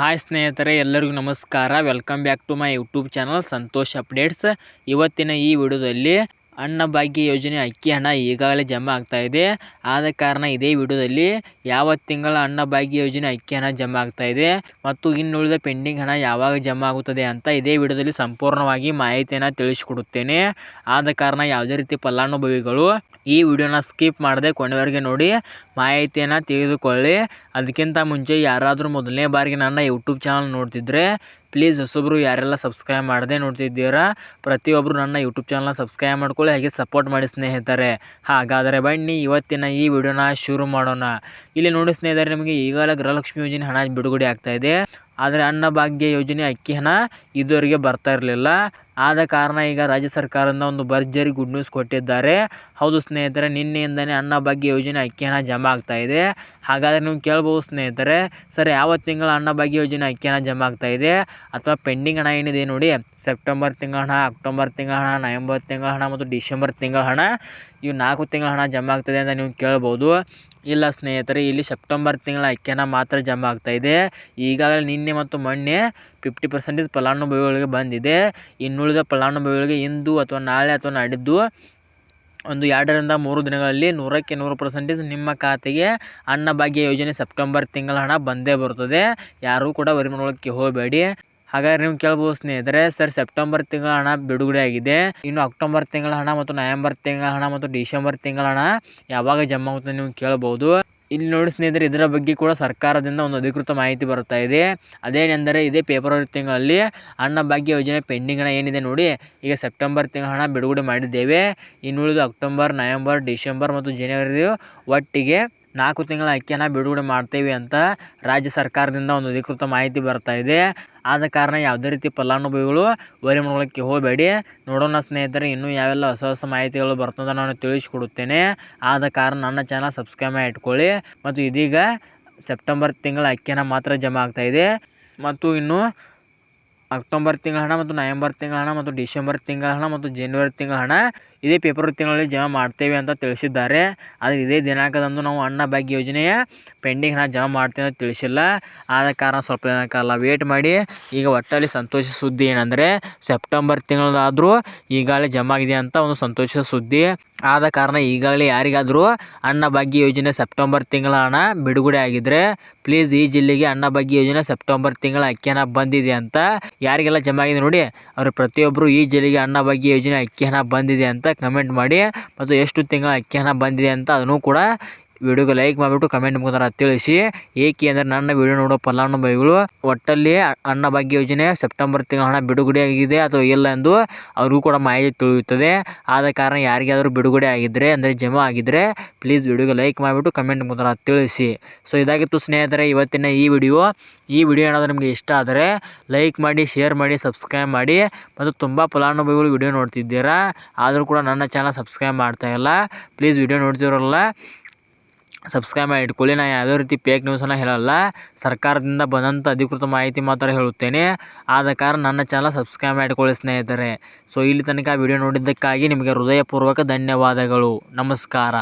Hi ಸ್ನೇಹಿತರೆ, ಎಲ್ಲರಿಗೂ ನಮಸ್ಕಾರ. Welcome back to my YouTube channel Santosh updates ಇವತ್ತಿನ ಈ ವಿಡಿಯೋದಲ್ಲಿ ಅನ್ನಭಾಗ್ಯ ಯೋಜನೆ ಅಕ್ಕಿ, ಹಣ, ಈಗಾಗಲೇ ಜಮಾ ಇದೆ. ಆದ ಕಾರಣ ಇದೇ ವಿಡಿಯೋದಲ್ಲಿ ಯಾವ ತಿಂಗಳ ಅನ್ನಭಾಗ್ಯ ಯೋಜನೆ ಅಕ್ಕಿ, ಹಣ ಜಮಾ ಆಗ್ತಾ ಇದೆ ಮತ್ತು ಇನ್ನುಳಿದ ಪೆಂಡಿಂಗ್ ಹಣ ಯಾವಾಗ ಜಮಾ ಆಗುತ್ತದೆ ಅಂತ ಇದೇ ವಿಡಿಯೋದಲ್ಲಿ ಸಂಪೂರ್ಣವಾಗಿ ಮಾಹಿತಿಯನ್ನು ತಿಳಿಸಿಕೊಡುತ್ತೇನೆ. ಆದ ಕಾರಣ ಯಾವುದೇ ರೀತಿ ಫಲಾನುಭವಿಗಳು ಈ ವಿಡಿಯೋನ ಸ್ಕಿಪ್ ಮಾಡದೆ ಕೊನೆವರೆಗೆ ನೋಡಿ ಮಾಹಿತಿಯನ್ನು ತಿಳಿದುಕೊಳ್ಳಿ ಅದಕ್ಕಿಂತ ಮುಂಚೆ ಯಾರಾದರೂ ಮೊದಲನೇ ಬಾರಿಗೆ ನನ್ನ ಯೂಟ್ಯೂಬ್ ಚಾನಲ್ ನೋಡ್ತಿದ್ರೆ ಪ್ಲೀಸ್ ಹೊಸೊಬ್ರು ಯಾರೆಲ್ಲ ಸಬ್ಸ್ಕ್ರೈಬ್ ಮಾಡದೆ ನೋಡ್ತಿದ್ದೀರಾ ಪ್ರತಿಯೊಬ್ಬರು ನನ್ನ ಯೂಟ್ಯೂಬ್ ಚಾನಲ್ನ ಸಬ್ಸ್ಕ್ರೈಬ್ ಮಾಡ್ಕೊಳ್ಳಿ, ಹಾಗೆ ಸಪೋರ್ಟ್ ಮಾಡಿ ಸ್ನೇಹಿತರೆ. ಹಾಗಾದರೆ ಬನ್ನಿ, ಇವತ್ತಿನ ಈ ವಿಡಿಯೋನ ಶುರು ಮಾಡೋಣ. ಇಲ್ಲಿ ನೋಡಿ ಸ್ನೇಹಿತರೆ, ನಿಮಗೆ ಈಗಾಗಲೇ ಗೃಹಲಕ್ಷ್ಮಿ ಯೋಜನೆ ಹಣ ಬಿಡುಗಡೆ ಆಗ್ತಾ ಇದೆ. ಆದರೆ ಅನ್ನಭಾಗ್ಯ ಯೋಜನೆ ಅಕ್ಕಿ ಹಣ ಇದುವರೆಗೆ ಬರ್ತಾ ಇರಲಿಲ್ಲ. ಆದ ಕಾರಣ ಈಗ ರಾಜ್ಯ ಸರ್ಕಾರದಿಂದ ಒಂದು ಭರ್ಜರಿ ಗುಡ್ ನ್ಯೂಸ್ ಕೊಟ್ಟಿದ್ದಾರೆ. ಹೌದು ಸ್ನೇಹಿತರೆ, ನಿನ್ನೆಯಿಂದನೇ ಅನ್ನಭಾಗ್ಯ ಯೋಜನೆ ಅಕ್ಕಿ ಹಣ ಜಮಾ ಆಗ್ತಾ ಇದೆ. ಹಾಗಾದರೆ ನೀವು ಕೇಳ್ಬೋದು ಸ್ನೇಹಿತರೆ, ಸರ್ ಯಾವ ತಿಂಗಳ ಅನ್ನಭಾಗ್ಯ ಯೋಜನೆ ಅಕ್ಕಿ ಹಣ ಜಮಾ ಆಗ್ತಾ ಇದೆ? ಅಥವಾ ಪೆಂಡಿಂಗ್ ಹಣ ಏನಿದೆ ನೋಡಿ, ಸೆಪ್ಟೆಂಬರ್ ತಿಂಗಳ ಹಣ, ಅಕ್ಟೋಬರ್ ತಿಂಗಳ ಹಣ, ನವೆಂಬರ್ ತಿಂಗಳ ಹಣ ಮತ್ತು ಡಿಸೆಂಬರ್ ತಿಂಗಳ ಹಣ. ಇವು ನಾಲ್ಕು ತಿಂಗಳ ಹಣ ಜಮಾ ಆಗ್ತದೆ ಅಂತ ನೀವು ಕೇಳ್ಬೋದು. ಇಲ್ಲ ಸ್ನೇಹಿತರೆ, ಇಲ್ಲಿ ಸೆಪ್ಟೆಂಬರ್ ತಿಂಗಳ ಹಣ ಮಾತ್ರ ಜಮಾ ಇದೆ. ಈಗಾಗಲೇ ನಿನ್ನೆ ಮತ್ತು ಮೊನ್ನೆ ಫಿಫ್ಟಿ ಪರ್ಸೆಂಟೇಜ್ ಫಲಾನುಭವಿಗಳಿಗೆ ಬಂದಿದೆ. ಇನ್ನುಳಿದ ಫಲಾನುಭವಿಗಳಿಗೆ ಇಂದು ಅಥವಾ ನಾಳೆ ಅಥವಾ ನಾಡಿದ್ದು ಒಂದು ಎರಡರಿಂದ ಮೂರು ದಿನಗಳಲ್ಲಿ ನೂರಕ್ಕೆ ನೂರು ಪರ್ಸೆಂಟೇಜ್ ನಿಮ್ಮ ಖಾತೆಗೆ ಅನ್ನಭಾಗ್ಯ ಯೋಜನೆ ಸೆಪ್ಟೆಂಬರ್ ತಿಂಗಳ ಹಣ ಬಂದೇ ಬರ್ತದೆ ಯಾರೂ ಕೂಡ ವರಿ ಹೋಗಬೇಡಿ. ಹಾಗಾದ್ರೆ ನೀವು ಕೇಳ್ಬೋದು ಸ್ನೇಹಿತರೆ, ಸರ್ ಸೆಪ್ಟೆಂಬರ್ ತಿಂಗಳ ಹಣ ಬಿಡುಗಡೆ ಆಗಿದೆ. ಇನ್ನು ಅಕ್ಟೋಬರ್ ತಿಂಗಳ ಹಣ ಮತ್ತು ನವೆಂಬರ್ ತಿಂಗಳ ಹಣ ಮತ್ತು ಡಿಸೆಂಬರ್ ತಿಂಗಳ ಹಣ ಯಾವಾಗ ಜಮಾ ಆಗುತ್ತೆ ನೀವು ಕೇಳ್ಬೋದು. ಇಲ್ಲಿ ನೋಡಿ ಸ್ನೇಹಿತರೆ, ಇದರ ಬಗ್ಗೆ ಕೂಡ ಸರ್ಕಾರದಿಂದ ಒಂದು ಅಧಿಕೃತ ಮಾಹಿತಿ ಬರ್ತಾ ಇದೆ. ಅದೇನೆಂದರೆ ಇದೇ ಫೆಬ್ರವರಿ ತಿಂಗಳಲ್ಲಿ ಅನ್ನಭಾಗ್ಯ ಯೋಜನೆ ಪೆಂಡಿಂಗ್ ಹಣ ಏನಿದೆ ನೋಡಿ, ಈಗ ಸೆಪ್ಟೆಂಬರ್ ತಿಂಗಳ ಹಣ ಬಿಡುಗಡೆ ಮಾಡಿದ್ದೇವೆ. ಇನ್ನುಳಿದು ಅಕ್ಟೋಬರ್ ನವೆಂಬರ್ ಡಿಸೆಂಬರ್ ಮತ್ತು ಜನವರಿ ಒಟ್ಟಿಗೆ ನಾಲ್ಕು ತಿಂಗಳ ಅಕ್ಕಿಯನ್ನು ಬಿಡುಗಡೆ ಮಾಡ್ತೇವೆ ಅಂತ ರಾಜ್ಯ ಸರ್ಕಾರದಿಂದ ಒಂದು ಅಧಿಕೃತ ಮಾಹಿತಿ ಬರ್ತಾ ಇದೆ. ಆದ ಕಾರಣ ಯಾವುದೇ ರೀತಿ ಫಲಾನುಭವಿಗಳು ವರಿ ಮಾಡ್ಕೊಳ್ಳೋಕ್ಕೆ ಹೋಗಬೇಡಿ. ನೋಡೋಣ ಸ್ನೇಹಿತರೆ, ಇನ್ನೂ ಯಾವೆಲ್ಲ ಹೊಸ ಹೊಸ ಮಾಹಿತಿಗಳು ಬರ್ತದೆ ನಾನು ತಿಳಿಸಿಕೊಡುತ್ತೇನೆ. ಆದ ಕಾರಣ ನನ್ನ ಚಾನಲ್ ಸಬ್ಸ್ಕ್ರೈಬ್ ಮಾಡಿ ಇಟ್ಕೊಳ್ಳಿ. ಮತ್ತು ಇದೀಗ ಸೆಪ್ಟೆಂಬರ್ ತಿಂಗಳ ಅಕ್ಕಿಯನ್ನು ಮಾತ್ರ ಜಮಾ ಆಗ್ತಾಯಿದೆ ಮತ್ತು ಇನ್ನು ಅಕ್ಟೋಬರ್ ತಿಂಗಳ ಹಣ ಮತ್ತು ನವೆಂಬರ್ ತಿಂಗಳ ಹಣ ಮತ್ತು ಡಿಸೆಂಬರ್ ತಿಂಗಳ ಹಣ ಮತ್ತು ಜನವರಿ ತಿಂಗಳ ಹಣ ಇದೇ ಪೇಪರ್ ತಿಂಗಳಲ್ಲಿ ಜಮಾ ಮಾಡ್ತೇವೆ ಅಂತ ತಿಳಿಸಿದ್ದಾರೆ. ಆದರೆ ಇದೇ ದಿನಾಂಕದಂದು ನಾವು ಅನ್ನಭಾಗ್ಯ ಯೋಜನೆಯ ಪೆಂಡಿಂಗ್ ಹಣ ಜಮಾ ಮಾಡ್ತೇವೆ ಅಂತ ತಿಳಿಸಿಲ್ಲ. ಆದ ಕಾರಣ ಸ್ವಲ್ಪ ದಿನಕ್ಕಲ್ಲ ವೇಟ್ ಮಾಡಿ. ಈಗ ಒಟ್ಟಲ್ಲಿ ಸಂತೋಷದ ಸುದ್ದಿ ಏನಂದರೆ ಸೆಪ್ಟೆಂಬರ್ ತಿಂಗಳಾದರೂ ಈಗಾಗಲೇ ಜಮಾ ಆಗಿದೆ ಅಂತ ಒಂದು ಸಂತೋಷದ ಸುದ್ದಿ. ಆದ ಕಾರಣ ಈಗಾಗಲೇ ಯಾರಿಗಾದರೂ ಅನ್ನಭಾಗ್ಯ ಯೋಜನೆ ಸೆಪ್ಟೆಂಬರ್ ತಿಂಗಳ ಹಣ ಬಿಡುಗಡೆ ಆಗಿದ್ದರೆ ಪ್ಲೀಸ್ ಈ ಜಿಲ್ಲೆಗೆ ಅನ್ನಭಾಗ್ಯ ಯೋಜನೆ ಸೆಪ್ಟೆಂಬರ್ ತಿಂಗಳ ಅಕ್ಕಿ ಹಣ ಬಂದಿದೆ ಅಂತ ಯಾರಿಗೆಲ್ಲ ಜಮಾ ಆಗಿದೆ ನೋಡಿ, ಅವರು ಪ್ರತಿಯೊಬ್ಬರು ಈ ಜಿಲ್ಲೆಗೆ ಅನ್ನಭಾಗ್ಯ ಯೋಜನೆ ಅಕ್ಕಿ ಹಣ ಬಂದಿದೆ ಅಂತ ಕಮೆಂಟ್ ಮಾಡಿ ಮತ್ತು ಎಷ್ಟು ತಿಂಗಳ ಅಕ್ಕಿ ಹಣ ಬಂದಿದೆ ಅಂತ ಅದನ್ನು ಕೂಡ ವಿಡಿಯೋಗೆ ಲೈಕ್ ಮಾಡಿಬಿಟ್ಟು ಕಮೆಂಟ್ ಮುಖಾಂತರ ತಿಳಿಸಿ. ಏಕೆ ಅಂದರೆ ನನ್ನ ವಿಡಿಯೋ ನೋಡೋ ಫಲಾನುಭವಿಗಳು ಒಟ್ಟಲ್ಲಿ ಅನ್ನಭಾಗ್ಯ ಯೋಜನೆ ಸೆಪ್ಟೆಂಬರ್ ತಿಂಗಳ ಹಣ ಬಿಡುಗಡೆ ಆಗಿದೆ ಅಥವಾ ಇಲ್ಲ ಎಂದು ಅವ್ರಿಗೂ ಕೂಡ ಮಾಹಿತಿ ತಿಳಿಯುತ್ತದೆ. ಆದ ಕಾರಣ ಯಾರಿಗಾದರೂ ಬಿಡುಗಡೆ ಆಗಿದ್ದರೆ ಅಂದರೆ ಜಮಾ ಆಗಿದ್ದರೆ ಪ್ಲೀಸ್ ವಿಡಿಯೋಗೆ ಲೈಕ್ ಮಾಡಿಬಿಟ್ಟು ಕಮೆಂಟ್ ಮುಖಾಂತರ ತಿಳಿಸಿ. ಸೊ ಇದಾಗಿತ್ತು ಸ್ನೇಹಿತರೆ, ಇವತ್ತಿನ ಈ ವಿಡಿಯೋ ಈ ವಿಡಿಯೋ ಏನಾದರೂ ನಿಮಗೆ ಇಷ್ಟ ಆದರೆ ಲೈಕ್ ಮಾಡಿ ಶೇರ್ ಮಾಡಿ ಸಬ್ಸ್ಕ್ರೈಬ್ ಮಾಡಿ ಮತ್ತು ತುಂಬ ಫಲಾನುಭವಿಗಳು ವಿಡಿಯೋ ನೋಡ್ತಿದ್ದೀರಾ, ಆದರೂ ಕೂಡ ನನ್ನ ಚಾನಲ್ ಸಬ್ಸ್ಕ್ರೈಬ್ ಮಾಡ್ತಾಯಿಲ್ಲ ಪ್ಲೀಸ್ ವಿಡಿಯೋ ನೋಡ್ತಿರೋಲ್ಲ ಸಬ್ಸ್ಕ್ರೈಬ್ ಮಾಡಿ ಇಟ್ಕೊಳ್ಳಿ. ನಾನು ಯಾವುದೇ ರೀತಿ ಫೇಕ್ ನ್ಯೂಸನ್ನು ಹೇಳಲ್ಲ. ಸರ್ಕಾರದಿಂದ ಬಂದಂಥ ಅಧಿಕೃತ ಮಾಹಿತಿ ಮಾತ್ರ ಹೇಳುತ್ತೇನೆ. ಆದ ಕಾರಣ ನನ್ನ ಚಾನಲ್ ಸಬ್ಸ್ಕ್ರೈಬ್ ಮಾಡಿಕೊಳ್ಳಿ ಸ್ನೇಹಿತರೆ. ಸೊ ಇಲ್ಲಿ ತನಕ ವಿಡಿಯೋ ನೋಡಿದ್ದಕ್ಕಾಗಿ ನಿಮಗೆ ಹೃದಯಪೂರ್ವಕ ಧನ್ಯವಾದಗಳು. ನಮಸ್ಕಾರ.